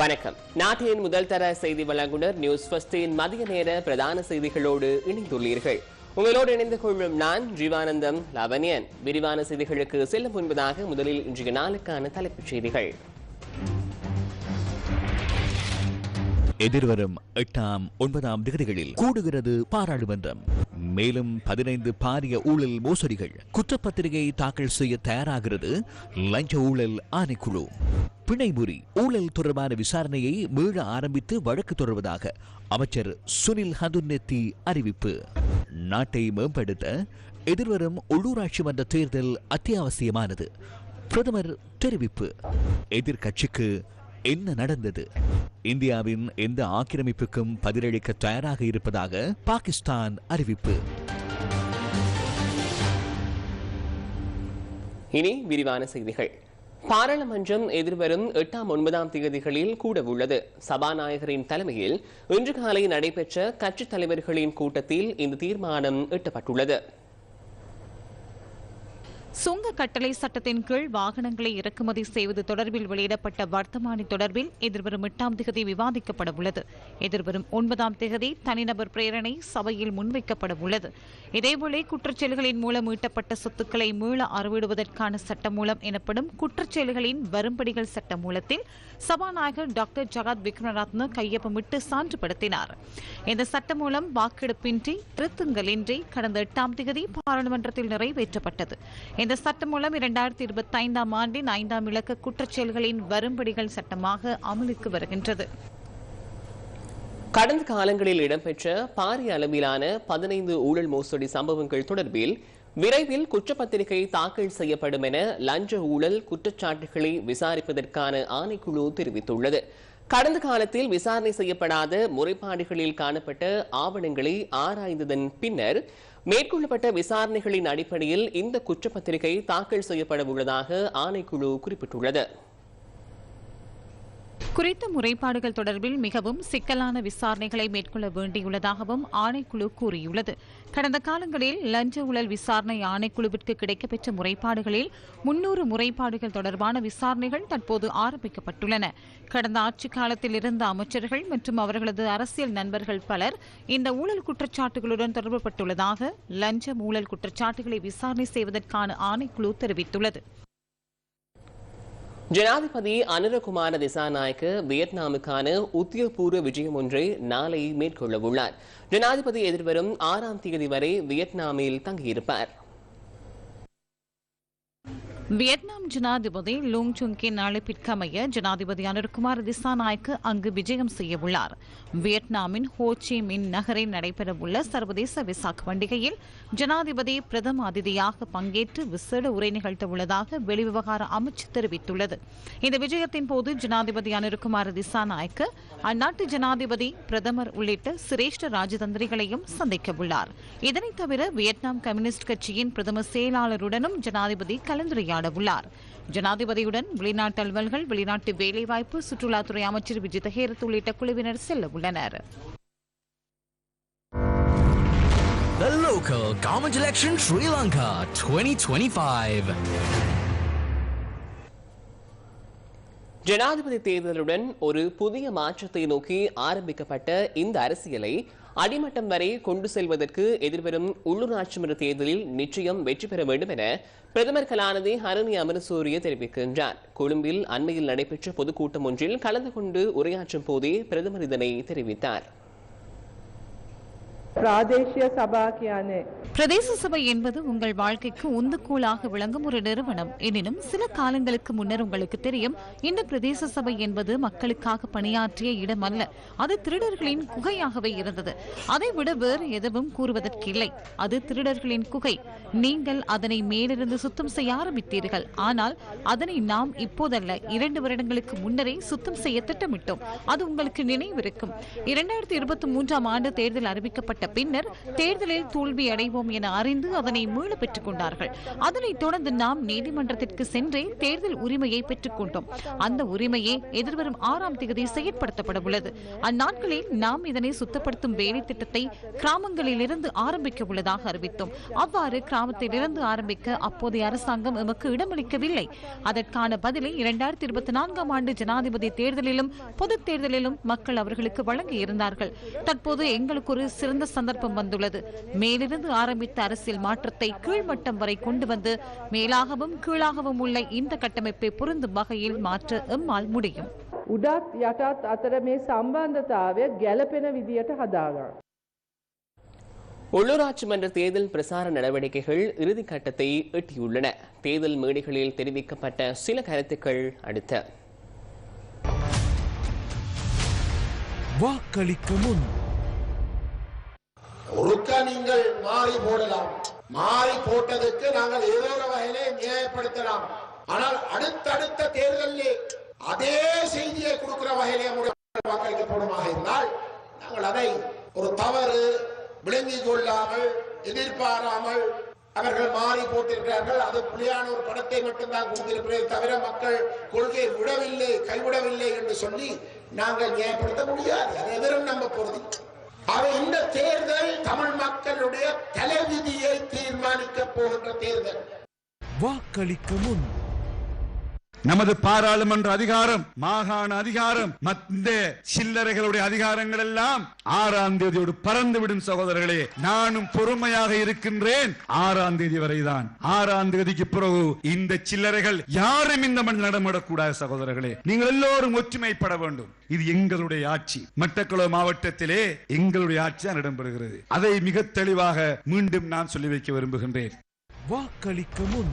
வணக்கம். நாட்டின் முதல் தர செய்தி வழங்குனர் நியூஸ் ஃபர்ஸ்டின் மதிய நேர பிரதான செய்திகளோடு இணைந்துள்ளீர்கள். உங்களோடு இணைந்து கொள்ளும் நான் ஜீவானந்தம் லவனியன் விரிவான செய்திகளுக்கு செல்லும் முன்பதாக முதலில் இன்றைய நாளுக்கான தலைப்புச் செய்திகள். எதிர்வரும் எட்டாம் ஒன்பதாம் திகதிகளில் கூடுகிறது பாராளுமன்றம். மேலும் பதினைந்து பாரிய ஊழல் மோசடிகள் குற்றப்பத்திரிகை தாக்கல் செய்ய தயாராகிறது லஞ்ச ஊழல் ஆணைக்குழு. பிணைமுறி ஊழல் தொடர்பான விசாரணையை மீள ஆரம்பித்து வழக்கு தொடர்வதாக அமைச்சர் சுனில் ஹதுநெத்தி அறிவிப்பு. நாட்டை மேம்படுத்த எதிர்வரும் உள்ளூராட்சி மன்ற தேர்தல் அத்தியாவசியமானது பிரதமர் தெரிவிப்பு. எதிர்க்கட்சிக்கு என்ன நடந்தது? இந்தியாவின் எந்த ஆக்கிரமிப்புக்கும் பதிலளிக்க தயாராக இருப்பதாக பாகிஸ்தான் அறிவிப்பு. இனி விரிவான செய்திகள். பாராளுமன்றம் எதிர்வரும் எட்டாம் ஒன்பதாம் தேதிகளில் கூட உள்ளது. சபாநாயகரின் தலைமையில் இன்று காலை நடைபெற்ற கட்சித் தலைவர்களின் கூட்டத்தில் இந்த தீர்மானம் எட்டப்பட்டுள்ளது. சுங்க கட்டளை சட்டத்தின் கீழ் வாகனங்களை இறக்குமதி செய்வது தொடர்பில் வெளியிடப்பட்ட வர்த்தமானி தொடர்பில் எதிர்வரும் எட்டாம் திகதி விவாதிக்கப்பட உள்ளது. எதிர்வரும் ஒன்பதாம் திகதி தனிநபர் பிரேரணை சபையில் முன்வைக்கப்பட உள்ளது. இதேவேளை குற்றச்செயல்களின் மூலம் ஈட்டப்பட்ட சொத்துக்களை மீள அறவிடுவதற்கான சட்டமூலம் எனப்படும் குற்றச்செயல்களின் வரும்படிகள் சட்டமூலத்தில் சபாநாயகர் டாக்டர் ஜகத் விக்ரமரத்ன கையொப்பமிட்டு சான்றுபடுத்தினார். இந்த சட்டமூலம் வாக்கெடுப்பின்றி திருத்தங்களின்றி கடந்த எட்டாம் திகதி பாராளுமன்றத்தில் நிறைவேற்றப்பட்டது. இந்த சட்டம் மூலம் இரண்டாயிரத்தி இருபத்தி ஐந்தாம் ஆண்டின் ஐந்தாம் இலக்க குற்றச்செயல்களின் வரும்படிகள் சட்டமாக அமலுக்கு வருகின்றது. கடந்த காலங்களில் இடம்பெற்ற பாரிய அளவிலான பதினைந்து ஊழல் மோசடி சம்பவங்கள் தொடர்பில் விரைவில் குற்றப்பத்திரிகை தாக்கல் செய்யப்படும் என லஞ்ச ஊழல் குற்றச்சாட்டுகளை விசாரிப்பதற்கான ஆணைக்குழு தெரிவித்துள்ளது. கடந்த காலத்தில் விசாரணை செய்யப்படாத முறைப்பாடுகளில் காணப்பட்ட ஆவணங்களை ஆராய்ந்ததன் பின்னர் மேற்கொள்ளப்பட்ட விசாரணைகளின் அடிப்படையில் இந்த குற்றப்பத்திரிகை தாக்கல் செய்யப்பட உள்ளதாக ஆணைக்குழு குறிப்பிட்டுள்ளது. குறித்த முறைப்பாடுகள் தொடர்பில் மிகவும் சிக்கலான விசாரணைகளை மேற்கொள்ள வேண்டியுள்ளதாகவும் ஆணைக்குழு கூறியுள்ளது. கடந்த காலங்களில் லஞ்ச ஊழல் விசாரணை ஆணைக்குழுவிற்கு கிடைக்கப்பெற்ற முறைப்பாடுகளில் முன்னூறு முறைப்பாடுகள் தொடர்பான விசாரணைகள் தற்போது ஆரம்பிக்கப்பட்டுள்ளன. கடந்த ஆட்சி காலத்தில் இருந்த அமைச்சர்கள் மற்றும் அவர்களது அரசியல் நண்பர்கள் பலர் இந்த ஊழல் குற்றச்சாட்டுகளுடன் தொடர்புபட்டுள்ளதாக லஞ்ச ஊழல் குற்றச்சாட்டுகளை விசாரணை செய்வதற்கான ஆணைக்குழு தெரிவித்துள்ளது. ஜனாதிபதி அனுரகுமார திசாநாயக்க வியட்நாமுக்கான உத்தியோகபூர்வ விஜயம் ஒன்றை நாளை மேற்கொள்ள உள்ளார் ஜனாதிபதி எதிர்வரும் ஆறாம் தேதி வரை வியட்நாமில் தங்கியிருப்பார். வியட்நாம் ஜனாதிபதி லூங் சுங்கின் அழைப்பிற்கமைய ஜனாதிபதி அனுர்குமார் திசாநாய்க்கு அங்கு விஜயம் செய்யவுள்ளார். வியட்நாமின் ஹோச்சி மின் நகரில் நடைபெறவுள்ள சர்வதேச விசாக் பண்டிகையில் ஜனாதிபதி பிரதம அதிதியாக பங்கேற்று விசேட உரை நிகழ்த்தவுள்ளதாக வெளிவிவகார அமைச்சு தெரிவித்துள்ளது. இந்த விஜயத்தின் போது ஜனாதிபதி அனுர்குமார் திசாநாயக்கு அந்நாட்டு ஜனாதிபதி பிரதமர் உள்ளிட்ட சிரேஷ்ட ராஜதந்திரிகளையும் சந்திக்கவுள்ளார். இதனைத் தவிர வியட்நாம் கம்யூனிஸ்ட் கட்சியின் பிரதம செயலாளருடனும் ஜனாதிபதி கலந்துரையாட உள்ளார் ஜனாதிபதியுடன் வெளிநாட்டு அலுவல்கள் வெளிநாட்டு வேலைவாய்ப்பு சுற்றுலாத்துறை அமைச்சர் விஜித ஹேரத் உள்ளிட்ட குழுவினர் செல்ல உள்ளனர் The local government election Sri Lanka 2025. ஜனாதிபதி தேர்தலுடன் ஒரு புதிய மாற்றத்தை நோக்கி ஆரம்பிக்கப்பட்ட இந்த அரசியலை அடிமட்டம் வரை கொண்டு செல்வதற்கு எதிர்வரும் உள்ளூராட்சி மன்ற தேர்தலில் நிச்சயம் வெற்றி பெற வேண்டும் என பிரதமர் கலாநிதி ஹரணி அமரசூரிய தெரிவிக்கின்றார். கொழும்பில் அண்மையில் நடைபெற்ற பொதுக்கூட்டம் ஒன்றில் கலந்து கொண்டு உரையாற்றும் போதே பிரதமர் இதனை தெரிவித்தார். பிரதேச சபை என்பது உங்கள் வாழ்க்கைக்கு உந்துகோலாக விளங்கும் ஒரு நிறுவனம். எனினும் சில காலங்களுக்கு முன்னர் உங்களுக்கு தெரியும் இந்த பிரதேச சபை என்பது மக்களுக்காக பணியாற்றிய இடம் அல்ல. அது திருடர்களின் குகையாகவே இருந்தது. அதை விட வேறு எதுவும் கூறுவதற்கில்லை. அது திருடர்களின் குகை. நீங்கள் அதனை மேலிருந்து சுத்தம் செய்ய ஆரம்பித்தீர்கள். ஆனால் அதனை நாம் இப்போதல்ல இரண்டு வருடங்களுக்கு முன்னரே சுத்தம் செய்ய திட்டமிட்டோம். அது உங்களுக்கு நினைவிருக்கும். இரண்டாயிரத்தி இருபத்தி மூன்றாம் ஆண்டு தேர்தல் அறிவிக்கப்பட்ட ஏற்பட்ட பின்னர் தேர்தலில் தோல்வி அடைவோம் என அறிந்து அதனை மீள பெற்றுக் கொண்டார்கள். அதனைத் தொடர்ந்து நாம் நீதிமன்றத்திற்கு சென்றே தேர்தல் உரிமையை பெற்றுக் கொண்டோம். அந்த உரிமையே எதிர்வரும் ஆறாம் தேதி செயற்படுத்தப்பட உள்ளது. அந்நாட்களில் நாம் இதனை சுத்தப்படுத்தும் வேலை திட்டத்தை கிராமங்களிலிருந்து ஆரம்பிக்க உள்ளதாக அறிவித்தோம். அவ்வாறு கிராமத்திலிருந்து ஆரம்பிக்க அப்போதைய அரசாங்கம் எமக்கு இடமளிக்கவில்லை. அதற்கான பதிலை இரண்டாயிரத்தி இருபத்தி நான்காம் ஆண்டு ஜனாதிபதி தேர்தலிலும் பொதுத் தேர்தலிலும் மக்கள் அவர்களுக்கு வழங்கியிருந்தார்கள். தற்போது எங்களுக்கு ஒரு சிறந்த சந்தர்ப்பம் வந்துள்ளது மேலிருந்து ஆரம்பித்த அரசியல் மாற்றத்தை கீழ்மட்டம் வரை கொண்டு வந்து மேலாகவும் கீழாகவும் உள்ள இந்த கட்டமைப்பை பொருந்தும் வகையில் மாற்ற எம்மால் முடியும் උඩත් යටත් අතර මේ සම්බන්ධතාවය ගැලපෙන විදියට හදාගන්න. உள்ளூராட்சி மன்ற தேர்தல் பிரசார நடவடிக்கைகள் இறுதி கட்டத்தை எட்டியுள்ளன தேர்தல் மேடைகளில் தெரிவிக்கப்பட்ட சில கருத்துக்கள் அடுத்த வாக்களிக்க முன் ஒருக்கா நீங்கள் மாறி போடலாம். மாறி போட்டதுக்கு நாங்கள் ஏதோ ஒரு வகையிலே நியாயப்படுத்தலாம். ஆனால் அடுத்தடுத்த தேர்தலில் அதே செய்தியை கொடுக்கிற வகையிலே வாக்களிக்க போடுமாக இருந்தால் நாங்கள் அதை ஒரு தவறு விளங்கிக் கொள்ளாமல் எதிர்பாராமல் அவர்கள் மாறி போட்டிருக்கிறார்கள். அது புலியான ஒரு படத்தை மட்டும்தான் கொடுத்திருக்கிறது தவிர மக்கள் கொள்கையை விடவில்லை கைவிடவில்லை என்று சொல்லி நாங்கள் நியாயப்படுத்த முடியாது. அது எதிரும் நம்ம பொருதி அவை இந்த தேர்தல் தமிழ் மக்களுடைய தலைவிதியை தீர்மானிக்க போகின்ற தேர்தல். வாக்களிக்க முன் நமது பாராளுமன்ற அதிகாரம் மாகாண அதிகாரம் மத்த சில்லறைகளுடைய அதிகாரங்கள் எல்லாம் ஆறாம் தேதியோடு பறந்து விடும் சகோதரர்களே நானும் பொறுமையாக இருக்கின்றேன். ஆறாம் தேதி வரைதான். ஆறாம் தேதிக்கு பிறகு இந்த சில்லறைகள் யாரும் இந்த மண் நடமிடக்கூடாது சகோதரர்களே. நீங்கள் எல்லோரும் ஒற்றுமைப்பட வேண்டும். இது எங்களுடைய ஆட்சி. மட்டக்குளம் மாவட்டத்திலே எங்களுடைய ஆட்சி தான் இடம்பெறுகிறது. அதை மிக தெளிவாக மீண்டும் நான் சொல்லி வைக்க விரும்புகின்றேன். வாக்களிக்க முன்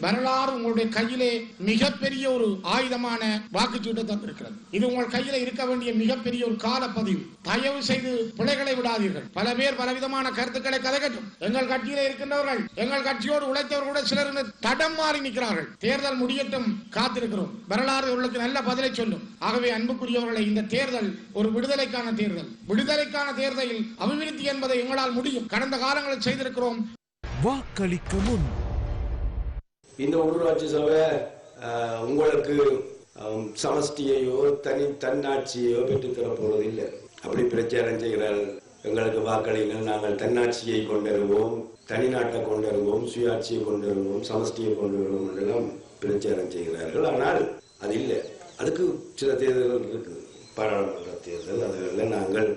வரலாறு உங்களுடைய கையிலே மிகப்பெரிய ஒரு ஆயுதமான வாக்குச்சீட்டை தந்திருக்கிறது இது உங்கள் கையில இருக்க வேண்டிய மிகப்பெரிய ஒரு காலப்பதிவு. தயவு செய்து பிழைகளை விடாதீர்கள். பல பேர் பலவிதமான கருத்துக்களை கதைக்கட்டும் எங்கள் கட்சியில இருக்கின்றவர்கள் எங்கள் கட்சியோடு உழைத்தவர்கள் கூட சிலர் தடம் மாறி நிற்கிறார்கள். தேர்தல் முடியட்டும் காத்திருக்கிறோம். வரலாறு உங்களுக்கு நல்ல பதிலை சொல்லும். ஆகவே அன்புக்குரியவர்களை இந்த தேர்தல் ஒரு விடுதலைக்கான தேர்தல். விடுதலைக்கான தேர்தலில் அபிவிருத்தி என்பதை எங்களால் முடியும். கடந்த காலங்களில் செய்திருக்கிறோம். வாக்களிக்க முன். இந்த உள்ளூராட்சி சபை உங்களுக்கு சமஷ்டியையோ தனி தன்னாட்சியையோ பெற்றுத்தர போறது இல்லை அப்படி பிரச்சாரம் செய்கிறார்கள் எங்களுக்கு வாக்களிங்கள் நாங்கள் தன்னாட்சியை கொண்டிருவோம். தனி நாட்டை சுயாட்சியை கொண்டிருவோம். சமஷ்டியை கொண்டு வருவோம் என்றெல்லாம் பிரச்சாரம் செய்கிறார்கள். ஆனால் அது இல்லை. அதுக்கு சில தேர்தல்கள் இருக்குது பாராளுமன்ற தேர்தல். அதுகளில் நாங்கள்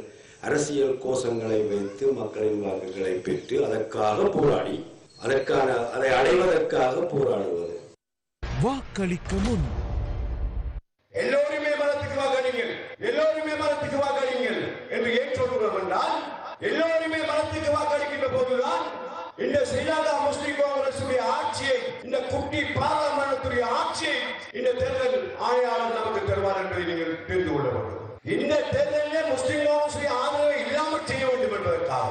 அரசியல் கோஷங்களை வைத்து மக்களின் வாக்குகளை பெற்று அதற்காக போராடி அதற்கான அதை அடைவதற்காக போராடுவது. வாக்களிக்க முன். எல்லோருமே மரத்துக்கு வாக்களிங்கள் எல்லோருமே மரத்துக்கு வாக்களிங்கள் என்று ஏன் சொல்கிறோம் என்றால் எல்லோருமே மரத்துக்கு வாக்களிக்கின்ற போதுதான் இந்த ஸ்ரீலங்கா முஸ்லிம் காங்கிரசுடைய ஆட்சியை இந்த குட்டி பாராளுமன்றத்துடைய ஆட்சியை இந்த தேர்தல் ஆணையாளர் நமக்கு தருவார் என்பதை நீங்கள் தெரிந்து கொள்ள வேண்டும். இந்த தேர்தலிலே முஸ்லிம் காங்கிரசுடைய ஆதரவை இல்லாமல் செய்ய வேண்டும் என்பதற்காக.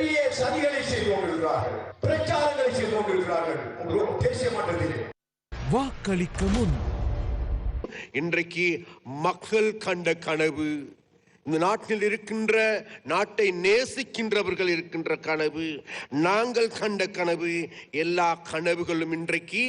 பெரிய சதிகளை செய்து கொண்டிருக்கிறார்கள் பிரச்சாரங்களை செய்து கொண்டிருக்கிறார்கள். உங்களுக்கு தேசிய மன்றத்திலே வாக்களிக்க முன். இன்றைக்கு மக்கள் கண்ட கனவு இந்த நாட்டில் இருக்கின்ற நாட்டை நேசிக்கின்றவர்கள் இருக்கின்ற கனவு நாங்கள் கண்ட கனவு எல்லா கனவுகளும் இன்றைக்கு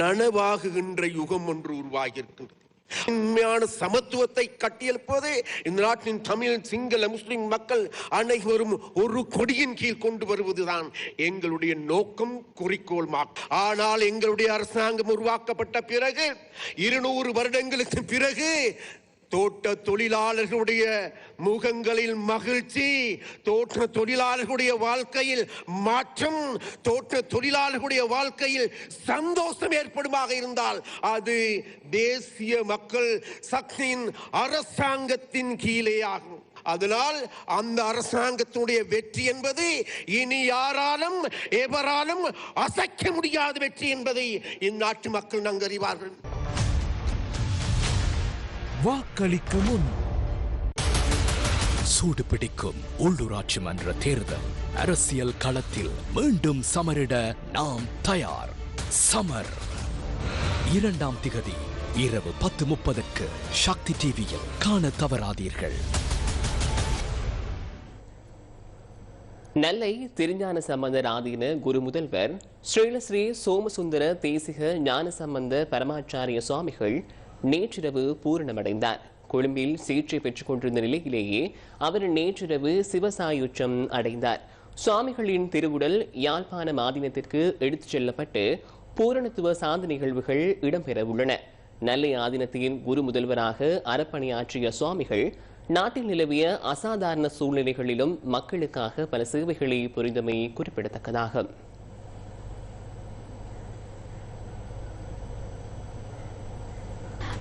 நனவாகுகின்ற யுகம் ஒன்று உருவாகி இருக்கின்றது உண்மையான சமத்துவத்தை கட்டியெழுப்பதே இந்த நாட்டின் தமிழ் சிங்கள முஸ்லிம் மக்கள் அனைவரும் ஒரு கொடியின் கீழ் கொண்டு வருவதுதான் எங்களுடைய நோக்கம் குறிக்கோள் ஆனால் எங்களுடைய அரசாங்கம் உருவாக்கப்பட்ட பிறகு இருநூறு வருடங்களுக்கு பிறகு தோட்ட தொழிலாளர்களுடைய முகங்களில் மகிழ்ச்சி தோட்ட தொழிலாளர்களுடைய வாழ்க்கையில் மாற்றம் தோட்ட தொழிலாளர்களுடைய வாழ்க்கையில் சந்தோஷம் ஏற்படுமாக இருந்தால் அது தேசிய மக்கள் சக்தியின் அரசாங்கத்தின் கீழே ஆகும். அதனால் அந்த அரசாங்கத்தினுடைய வெற்றி என்பது இனி யாராலும் எவராலும் அசைக்க முடியாத வெற்றி என்பதை இந்நாட்டு மக்கள் நங்கறிவார்கள் வாக்களிக்க முன். சூடு பிடிக்கும் உள்ளூராட்சி மன்ற தேர்தல். அரசியல் களத்தில் மீண்டும் சமரிட நாம் தயார். சமர். இரண்டாம் திகதி இரவு பத்து முப்பதுக்கு சக்தி டிவியில் காண தவறாதீர்கள். நெல்லை திருஞான சம்பந்தர் ஆதீன குரு முதல்வர் ஸ்ரீலஸ்ரீ சோமசுந்தர தேசிக ஞான சம்பந்த பரமாச்சாரிய சுவாமிகள் நேற்றிரவு பூரணமடைந்தார். கொழும்பில் சிகிச்சை பெற்றுக் கொண்டிருந்த நிலையிலேயே அவர் நேற்றிரவு சிவசாயுச்சம் அடைந்தார். சுவாமிகளின் திருவுடல் யாழ்ப்பாணம் ஆதீனத்திற்கு எடுத்துச் செல்லப்பட்டு பூரணத்துவ சாந்த நிகழ்வுகள் இடம்பெறவுள்ளன நெல்லை ஆதீனத்தின் குரு முதல்வராக அறப்பணியாற்றிய சுவாமிகள் நாட்டில் நிலவிய அசாதாரண சூழ்நிலைகளிலும் மக்களுக்காக பல சேவைகளை புரிந்தமை குறிப்பிடத்தக்கதாகும்.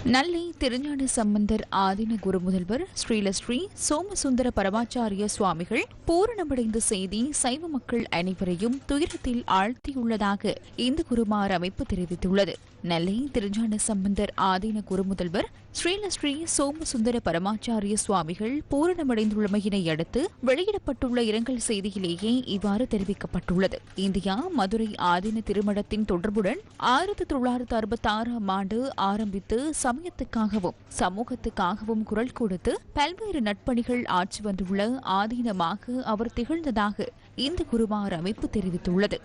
நல்லை திருஞான சம்பந்தர் ஆதீன குரு முதல்வர் ஸ்ரீலஸ்ரீ சோமசுந்தர பரமாச்சாரிய சுவாமிகள் பூரணமடைந்த செய்தி சைவ மக்கள் அனைவரையும் துயரத்தில் ஆழ்த்தியுள்ளதாக இந்து குருமார் அமைப்பு தெரிவித்துள்ளது. நெல்லை திருஞான சம்பந்தர் ஆதீன குரு முதல்வர் ஸ்ரீலஸ்ரீ சோமசுந்தர பரமாச்சாரிய சுவாமிகள் பூரணமடைந்துள்ளமையினை அடுத்து வெளியிடப்பட்டுள்ள இரங்கல் செய்தியிலேயே இவ்வாறு தெரிவிக்கப்பட்டுள்ளது. இந்தியா மதுரை ஆதீன திருமணத்தின் தொடர்புடன் ஆயிரத்தி தொள்ளாயிரத்து அறுபத்தி ஆறாம் ஆண்டு ஆரம்பித்து சமயத்துக்காகவும் சமூகத்துக்காகவும் குரல் கொடுத்து பல்வேறு நட்பணிகள் ஆற்றி வந்துள்ள ஆதீனமாக அவர் திகழ்ந்ததாக இந்த குருமார் அமைப்பு தெரிவித்துள்ளது.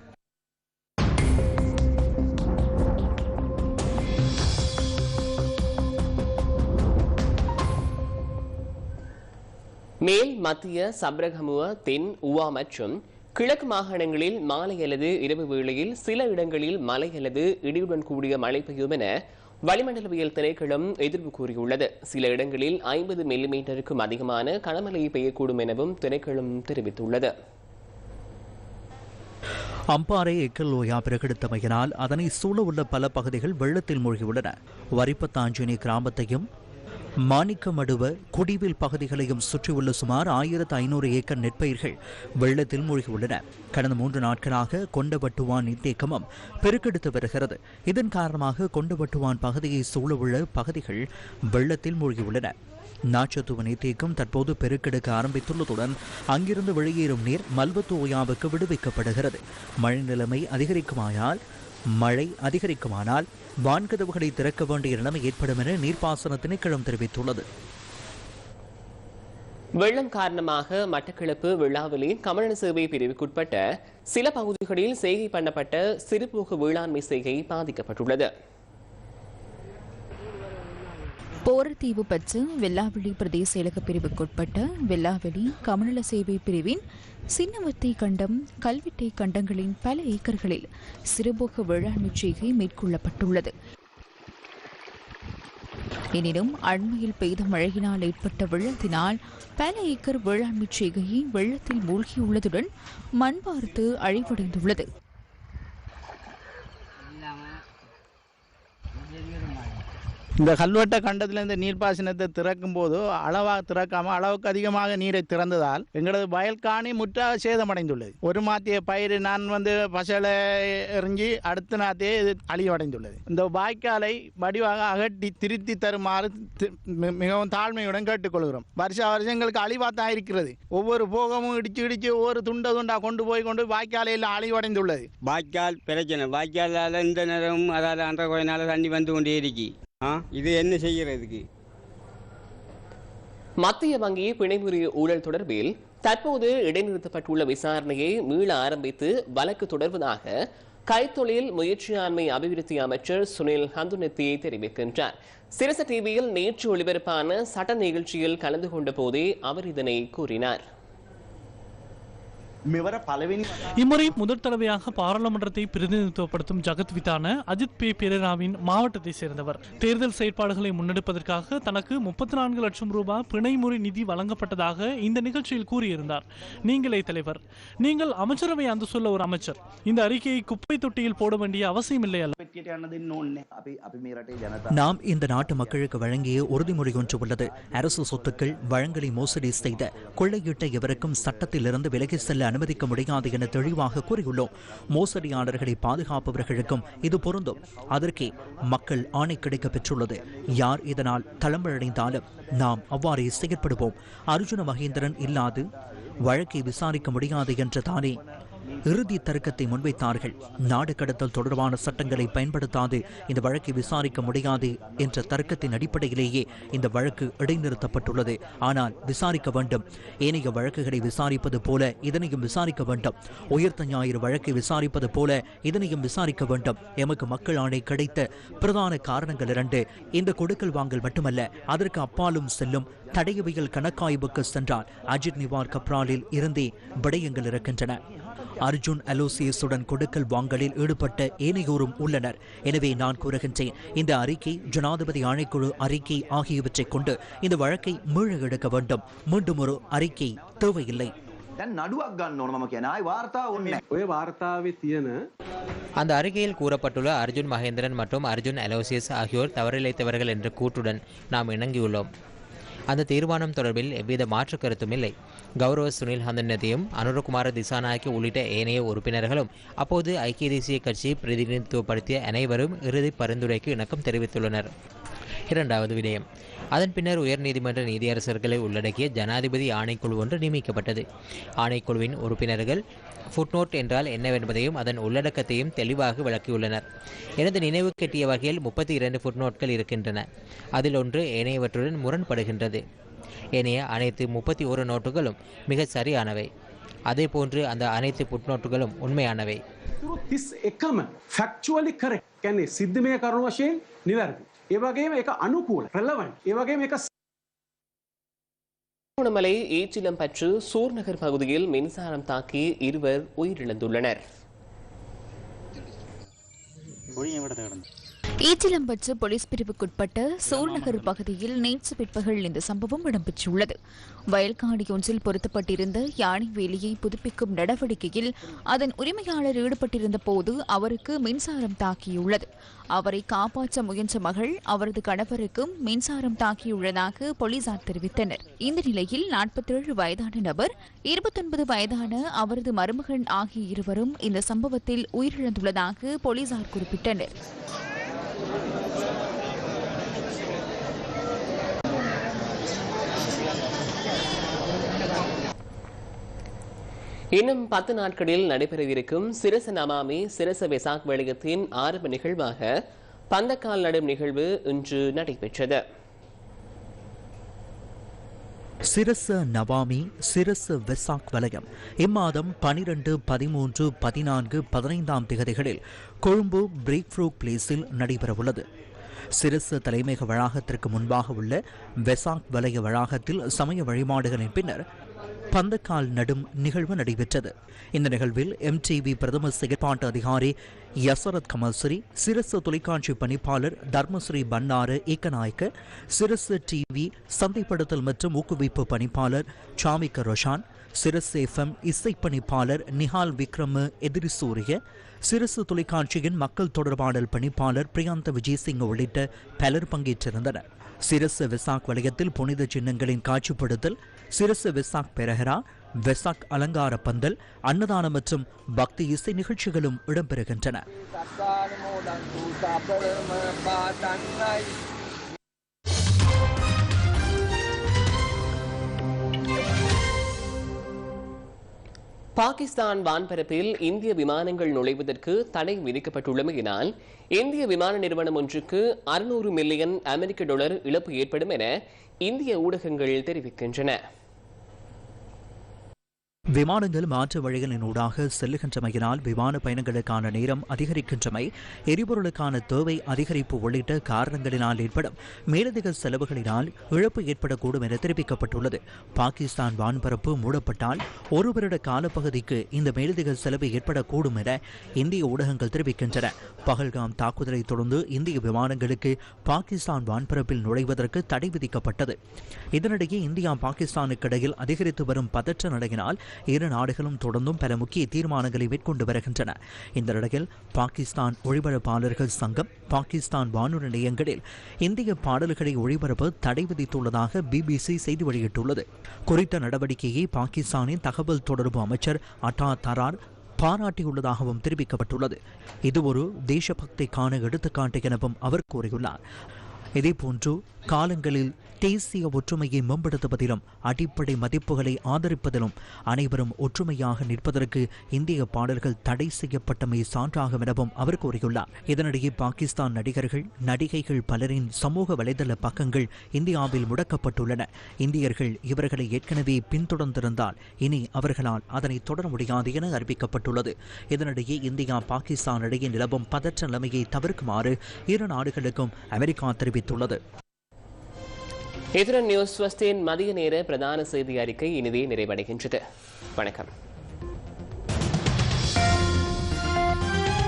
மேல் மத்திய சப்ரகமுவ தென் உவா மற்றும் கிழக்கு மாகாணங்களில் மாலை அல்லது இரவு வேளையில் சில இடங்களில் மழை அல்லது இடியுடன் கூடிய மழை பெய்யும் என வளிமண்டலவியல் திணைக்களம் எதிர்ப்பு கூறியுள்ளது. சில இடங்களில் ஐம்பது மில்லிமீட்டருக்கும் அதிகமான கனமழை பெய்யக்கூடும் எனவும் திணைக்களம் தெரிவித்துள்ளது. அம்பாறை எக்கல் ஓயா பிரகடித்தமையினால் அதனை உள்ள பல பகுதிகள் வெள்ளத்தில் மூழ்கியுள்ளன. வரிப்பத்தாஞ்சினி கிராமத்தையும் மாணிக்கமடுவ குடிவில் பகுதிகளையும் சுற்றியுள்ள சுமார் ஆயிரத்து ஐநூறு ஏக்கர் நெற்பயிர்கள் வெள்ளத்தில் மூழ்கியுள்ளன. கடந்த மூன்று நாட்களாக கொண்டவட்டுவான் நீர்த்தேக்கமும் பெருக்கெடுத்து வருகிறது. இதன் காரணமாக கொண்டவட்டுவான் பகுதியை சூழவுள்ள பகுதிகள் வெள்ளத்தில் மூழ்கியுள்ளன. நாச்சத்துவ நீர்த்தேக்கம் தற்போது பெருக்கெடுக்க ஆரம்பித்துள்ளதுடன் அங்கிருந்து வெளியேறும் நீர் மல்வத்து ஓயாவுக்கு விடுவிக்கப்படுகிறது. மழை நிலைமை அதிகரிக்குமாயால் மழை அதிகரிக்குமானால் வான்கதவுகளை திறக்க வேண்டிய நிலைமை ஏற்படும் என நீர்ப்பாசன திணைக்களம் தெரிவித்துள்ளது. வெள்ளம் காரணமாக மட்டக்களப்பு விழாவிலே கமலன சேவை பிரிவுக்குட்பட்ட சில பகுதிகளில் செய்கை பண்ணப்பட்ட சிறுபோக வேளாண்மை செய்கை பாதிக்கப்பட்டுள்ளது. போரத்தீவு பற்று வெல்லாவெளி பிரதேச செயலக பிரிவுக்குட்பட்ட வெல்லாவெளி கமநல சேவை பிரிவின் சின்னவத்தை கண்டம் கல்வெட்டை கண்டங்களின் பல ஏக்கர்களில் சிறுபோக வேளாண்மை செய்கை மேற்கொள்ளப்பட்டுள்ளது. எனினும் அண்மையில் பெய்த மழையினால் ஏற்பட்ட வெள்ளத்தினால் பல ஏக்கர் வேளாண்மை செய்கையை வெள்ளத்தில் மூழ்கியுள்ளதுடன் மண் பார்த்து அழிவடைந்துள்ளது. இந்த கல்வெட்ட கண்டத்தில் இந்த நீர்ப்பாசனத்தை திறக்கும் போது அளவாக திறக்காம அளவுக்கு அதிகமாக நீரை திறந்ததால் எங்களது வயல்காணி முற்றாக சேதமடைந்துள்ளது. ஒரு மாத்திய பயிர் நான் வந்து பசலை எறிஞ்சி அடுத்த நாத்தையே இது அழிவடைந்துள்ளது. இந்த வாய்க்காலை வடிவாக அகட்டி திருத்தி தருமாறு தி- மிகவும் தாழ்மையுடன் கேட்டுக்கொள்கிறோம். வருஷ வருஷம் எங்களுக்கு அழிவாத்தான் இருக்கிறது ஒவ்வொரு போகமும் இடிச்சு இடிச்சு ஒவ்வொரு துண்ட துண்டா கொண்டு போய் கொண்டு வாய்க்காலையில் அழிவடைந்துள்ளது. வாய்க்கால் பிரச்சனை. வாய்க்காலால் இந்த நேரம் அதாவது அன்ற கோயினால தண்ணி வந்து கொண்டே இருக்கு. ஆ? இது என்ன செய்யறதுக்கு மத்திய வங்கி பிணைமுறி ஊழல் தொடர்பில் தற்போது இடைநிறுத்தப்பட்டுள்ள விசாரணையை மீள ஆரம்பித்து வழக்கு தொடர்வதாக கைத்தொழில் முயற்சியாண்மை அபிவிருத்தி அமைச்சர் சுனில் ஹந்துனத்தி தெரிவிக்கின்றார். சிரச டிவியில் நேற்று ஒளிபரப்பான சட்ட நிகழ்ச்சியில் கலந்து கொண்ட போதே அவர் இதனை கூறினார். இம்முறை முதல் தடவையாக பாராளுமன்றத்தை பிரதிநிதித்துவப்படுத்தும் ஜகத் வித்தான அஜித் பே. பெரேராவின் மாவட்டத்தை சேர்ந்தவர். தேர்தல் செயற்பாடுகளை முன்னெடுப்பதற்காக தனக்கு முப்பத்தி நான்கு லட்சம் ரூபாய் பிணைமுறை நிதி வழங்கப்பட்டதாக இந்த நிகழ்ச்சியில் கூறியிருந்தார். நீங்களே தலைவர். நீங்கள் அமைச்சரவை அந்த சொல்ல ஒரு அமைச்சர். இந்த அறிக்கையை குப்பை தொட்டியில் போட வேண்டிய அவசியம் இல்லை அல்ல நாம் இந்த நாட்டு மக்களுக்கு வழங்கிய உறுதிமொழி ஒன்று உள்ளது. அரசு சொத்துக்கள் வழங்கலை மோசடி செய்த கொள்ளையிட்ட எவருக்கும் சட்டத்திலிருந்து விலகி செல்ல அனுமதிக்க முடியாது என தெளிவாக கூறியுள்ளோம். மோசடியாளர்களை பாதுகாப்பவர்களுக்கும் இது பொருந்தும். அதற்கே மக்கள் ஆணை கிடைக்க பெற்றுள்ளது. யார் இதனால் தளம்பழடைந்தாலும் நாம் அவ்வாறே செயற்படுவோம். அர்ஜுன மகேந்திரன் இல்லாது வழக்கை விசாரிக்க முடியாது என்று தானே இறுதி தர்க்கத்தை முன்வைத்தார்கள். நாடு கடத்தல் தொடர்பான சட்டங்களை பயன்படுத்தாது இந்த வழக்கை விசாரிக்க முடியாது என்ற தர்க்கத்தின் அடிப்படையிலேயே இந்த வழக்கு இடைநிறுத்தப்பட்டுள்ளது. ஆனால் விசாரிக்க வேண்டும். ஏனைய வழக்குகளை விசாரிப்பது போல இதனையும் விசாரிக்க வேண்டும். உயர்த்த ஞாயிறு வழக்கை விசாரிப்பது போல இதனையும் விசாரிக்க வேண்டும். எமக்கு மக்கள் ஆணை கிடைத்த பிரதான காரணங்கள் இரண்டு. இந்த கொடுக்கல் வாங்கல் மட்டுமல்ல அதற்கு அப்பாலும் செல்லும் தடையவியல் கணக்காய்வுக்கு சென்றால் அஜித் நிவார் கப்ராலில் இருந்தே விடயங்கள் இருக்கின்றன. அர்ஜுன் அலோசியஸுடன் கொடுக்கல் வாங்கலில் ஈடுபட்ட ஏனையோரும் உள்ளனர். எனவே நான் கூறுகின்றேன் இந்த அறிக்கை ஜனாதிபதி ஆணைக்குழு அறிக்கை ஆகியவற்றை கொண்டு இந்த வழக்கை மீழ எடுக்க வேண்டும். மீண்டும் ஒரு அறிக்கை தேவையில்லை. அந்த அறிக்கையில் கூறப்பட்டுள்ள அர்ஜுன் மகேந்திரன் மற்றும் அர்ஜுன் அலோசியஸ் ஆகியோர் தவறிழைத்தவர்கள் என்ற கூற்றுடன் நாம் இணங்கியுள்ளோம். அந்த தீர்மானம் தொடர்பில் எவ்வித மாற்று கருத்தும் இல்லை. கௌரவ சுனில் ஹந்தனத்தையும் அனுரகுமார திசாநாயக்கி உள்ளிட்ட ஏனைய உறுப்பினர்களும் அப்போது ஐக்கிய தேசிய கட்சியை பிரதிநிதித்துவப்படுத்திய அனைவரும் இறுதி பரிந்துரைக்கு இணக்கம் தெரிவித்துள்ளனர். இரண்டாவது விடயம் அதன் பின்னர் உயர்நீதிமன்ற நீதியரசர்களை உள்ளடக்கிய ஜனாதிபதி ஆணைக்குழு ஒன்று நியமிக்கப்பட்டது ஆணைக்குழுவின் உறுப்பினர்கள் ஃபுட்நோட் என்றால் என்னவென்பதையும் அதன் உள்ளடக்கத்தையும் தெளிவாக விளக்கியுள்ளனர் எனது நினைவு கெட்டிய வகையில் முப்பத்தி இரண்டு ஃபுட்நோட்கள் இருக்கின்றன அதில் ஒன்று ஏனையவற்றுடன் முரண்படுகின்றது ஏனைய அனைத்து முப்பத்தி ஒரு நோட்டுகளும் மிக சரியானவை அதேபோன்று அந்த அனைத்து புட்நோட்டுகளும் உண்மையானவை තිස් එකම ෆැක්චුවලි කර කැන්නේ සිද්ධමය කරුණු වශයෙන් නිවැරදි. ඒවගේම එක අනුකූල රෙලවන් ඒවගේම එක திருவண்ணாமலை ஈச்சிலம்பற்று சூர்நகர் பகுதியில் மின்சாரம் தாக்கி இருவர் உயிரிழந்துள்ளனர் ஈச்சிலம்பற்று போலீஸ் பிரிவுக்குட்பட்ட சூழ்நகர் பகுதியில் நேற்று பிற்பகல் இந்த சம்பவம் இடம்பெற்றுள்ளது. வயல்காடி ஒன்றில் பொருத்தப்பட்டிருந்த யானை வேலியை புதுப்பிக்கும் நடவடிக்கையில் அதன் உரிமையாளர் ஈடுபட்டிருந்த போது அவருக்கு மின்சாரம் தாக்கியுள்ளது. அவரை காப்பாற்ற முயன்ற மகள் அவரது கணவருக்கும் மின்சாரம் தாக்கியுள்ளதாக போலீசார் தெரிவித்தனர். இந்த நிலையில் நாற்பத்தேழு வயதான நபர் இருபத்தொன்பது வயதான அவரது மருமகன் ஆகிய இருவரும் இந்த சம்பவத்தில் உயிரிழந்துள்ளதாக போலீசார் குறிப்பிட்டனர். இன்னும் பத்து நாட்களில் நடைபெறவிருக்கும் சிரச நமாமி சிரச வெசாக் வணிகத்தின் ஆரம்ப நிகழ்வாக பந்தக்கால் நடும் நிகழ்வு இன்று நடைபெற்றது. சிரச நவாமி சிரச வெசாக் வலயம். இம்மாதம் பனிரெண்டு பதிமூன்று பதினான்கு பதினைந்தாம் திகதிகளில் கொழும்பு பிரேக்ஃப்ரூக் பிளேஸில் நடைபெறவுள்ளது. சிரச தலைமையக வளாகத்திற்கு முன்பாக உள்ள வெசாக் வலய வளாகத்தில் சமய வழிபாடுகளின் பின்னர் பந்தக்கால் நடும் நிகழ்வு நடைபெற்றது. இந்த நிகழ்வில் எம்டிவி பிரதம செயற்பாட்டு அதிகாரி யசரத் கமல்ஸ்ரீ சிரசு தொலைக்காட்சி பணிப்பாளர் தர்மஸ்ரீ பன்னாறு ஏக்கநாயக்க சிரசு டிவி சந்தைப்படுத்தல் மற்றும் ஊக்குவிப்பு பணிப்பாளர் சாமிக்க ரொஷான் சிரசு எஃப்எம் இசைப்பணிப்பாளர் நிஹால் விக்ரம எதிரிசூரிய சிரசு தொலைக்காட்சியின் மக்கள் தொடர்பாடல் பணிப்பாளர் பிரியாந்த விஜயசிங் உள்ளிட்ட பலர் பங்கேற்றிருந்தனர். சிரசு விசாக் வலயத்தில் புனித சின்னங்களின் காட்சிப்படுத்தல் சிரச வெசாக் பெரஹரா வெசாக் அலங்கார பந்தல் அன்னதானம் மற்றும் பக்தி இசை நிகழ்ச்சிகளும் இடம்பெறுகின்றன. பாகிஸ்தான் வான்பரப்பில் இந்திய விமானங்கள் நுழைவதற்கு தடை விதிக்கப்பட்டுள்ளமையினால் இந்திய விமான நிறுவனம் ஒன்றுக்கு அறுநூறு மில்லியன் அமெரிக்க டாலர் இழப்பு ஏற்படும் என இந்திய ஊடகங்கள் தெரிவிக்கின்றன. விமானங்கள் மாற்று வழிகளினூடாக செல்லுகின்றமையினால் விமான பயணங்களுக்கான நேரம் அதிகரிக்கின்றமை எரிபொருளுக்கான தேவை அதிகரிப்பு உள்ளிட்ட காரணங்களினால் ஏற்படும் மேலதிக செலவுகளினால் இழப்பு ஏற்படக்கூடும் என தெரிவிக்கப்பட்டுள்ளது. பாகிஸ்தான் வான்பரப்பு மூடப்பட்டால் ஒரு வருட காலப்பகுதிக்கு இந்த மேலதிக செலவு ஏற்படக்கூடும் என இந்திய ஊடகங்கள் தெரிவிக்கின்றன. பகல்காம் தாக்குதலை தொடர்ந்து இந்திய விமானங்களுக்கு பாகிஸ்தான் வான்பரப்பில் நுழைவதற்கு தடை விதிக்கப்பட்டது. இதனிடையே இந்தியா பாகிஸ்தானுக்கு இடையில் அதிகரித்து வரும் பதற்ற நிலையினால் இரு நாடுகளும் தொடர்ந்தும் பல முக்கிய தீர்மானங்களை மேற்கொண்டு வருகின்றன. இந்த நிலையில் பாகிஸ்தான் ஒளிபரப்பாளர்கள் சங்கம் பாகிஸ்தான் வானொலி நிலையங்களில் இந்திய பாடல்களை ஒளிபரப்ப தடை விதித்துள்ளதாக பிபிசி செய்தி வெளியிட்டுள்ளது. குறித்த நடவடிக்கையை பாகிஸ்தானின் தகவல் தொடர்பு அமைச்சர் அட்டா தரார் பாராட்டியுள்ளதாகவும் தெரிவிக்கப்பட்டுள்ளது. இது ஒரு தேசபக்திக்கான எடுத்துக்காட்டு எனவும் அவர் கூறியுள்ளார். இதேபோன்று காலங்களில் தேசிய ஒற்றுமையை மேம்படுத்துவதிலும் அடிப்படை மதிப்புகளை ஆதரிப்பதிலும் அனைவரும் ஒற்றுமையாக நிற்பதற்கு இந்திய பாடல்கள் தடை செய்யப்பட்டமை சான்றாகும் எனவும் அவர் கூறியுள்ளார். இதனிடையே பாகிஸ்தான் நடிகர்கள் நடிகைகள் பலரின் சமூக வலைதள பக்கங்கள் இந்தியாவில் முடக்கப்பட்டுள்ளன. இந்தியர்கள் இவர்களை ஏற்கனவே பின்தொடர்ந்திருந்தால் இனி அவர்களால் அதனை தொடர முடியாது என அறிவிக்கப்பட்டுள்ளது. இதனிடையே இந்தியா பாகிஸ்தான் இடையே நிலவும் பதற்ற நிலைமையை தவிர்க்குமாறு இரு நாடுகளுக்கும் அமெரிக்கா தெரிவித்துள்ளது. இத்துடன் நியூஸ் ஸ்வஸ்தின் மதிய நேர பிரதான செய்தி அறிக்கை இனிதே நிறைவடைகின்றது. வணக்கம்.